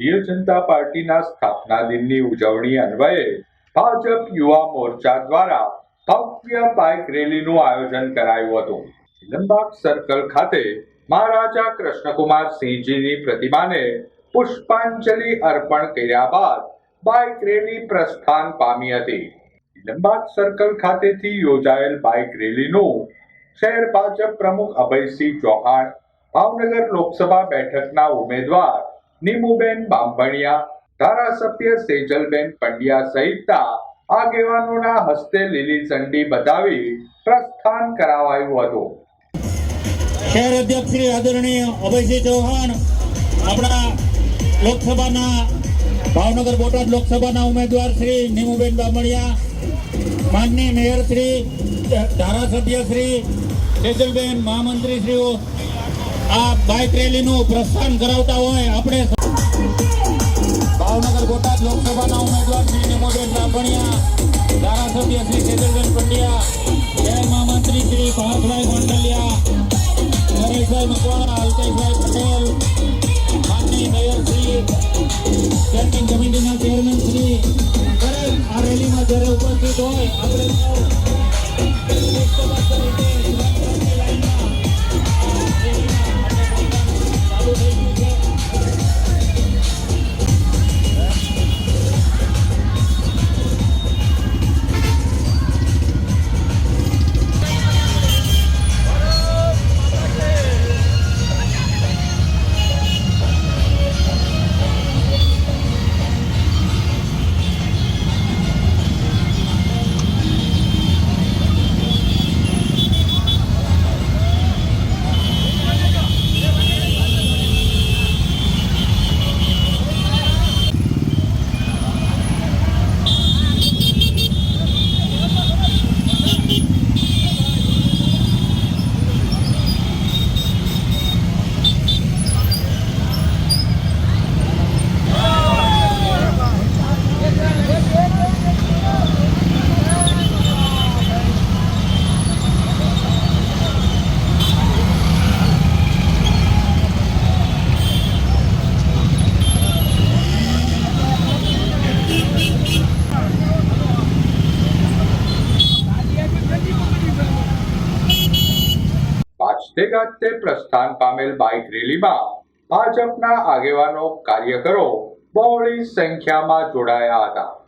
ભારતીય જનતા પાર્ટીના સ્થાપના દિનની ઉજવણી અન્વયે ભાજપ યુવા મોરચા દ્વારા ભવ્ય બાઇક રેલીનું આયોજન કરાયું હતું. લીલમબાગ સર્કલ ખાતે મહારાજા કૃષ્ણકુમાર સિંહજીની પ્રતિમાને પુષ્પાંજલિ અર્પણ કર્યા બાદ બાઇક રેલી પ્રસ્થાન પામી હતી. લીલમબાગ સર્કલ ખાતેથી યોજાયેલ બાઇક રેલીનું શહેર ભાજપ પ્રમુખ અભયસિંહ ચૌહાણ, ભાવનગર લોકસભા બેઠકના ઉમેદવાર નીમુબેન બાંભણિયા, ધારાસભ્ય સેજલબેન પંડ્યા સહિતના આગેવાનોના હસ્તે લીલી ઝંડી બતાવી પ્રસ્થાન કરાવાયું હતું. શહેર અધ્યક્ષ શ્રી આદરણીય અભયસિંહ ચૌહાણ, આપણા લોકસભાના, ભાવનગર બોટાદ લોકસભાના ઉમેદવાર શ્રી નીમુબેન બામણિયા માનની મેયર શ્રી ધારાસભ્ય શ્રી, સેજલબેન મહામંત્રી શ્રીઓ આ બાઇક રેલીનું પ્રસ્થાન કરાવતા હોય, આપણે ભાવનગર બોટાદ લોકસભાના ઉમેદવાર શ્રી નીમુબેન બામણિયા ધારાસભ્ય શ્રી સેજલબેન પંડ્યા શહેર મહામંત્રી શ્રી ભારતભાઈ ગોંડલિયા નરેશભાઈ મકવાણા અલ્પેશભાઈ પટેલ માનની મેયર શ્રી કેન્ટીન કમિટીના ગાજતે પ્રસ્થાન પામેલ બાઇક રેલીમાં ભાજપના આગેવાનો કાર્યકરો બહોળી સંખ્યામાં જોડાયા હતા.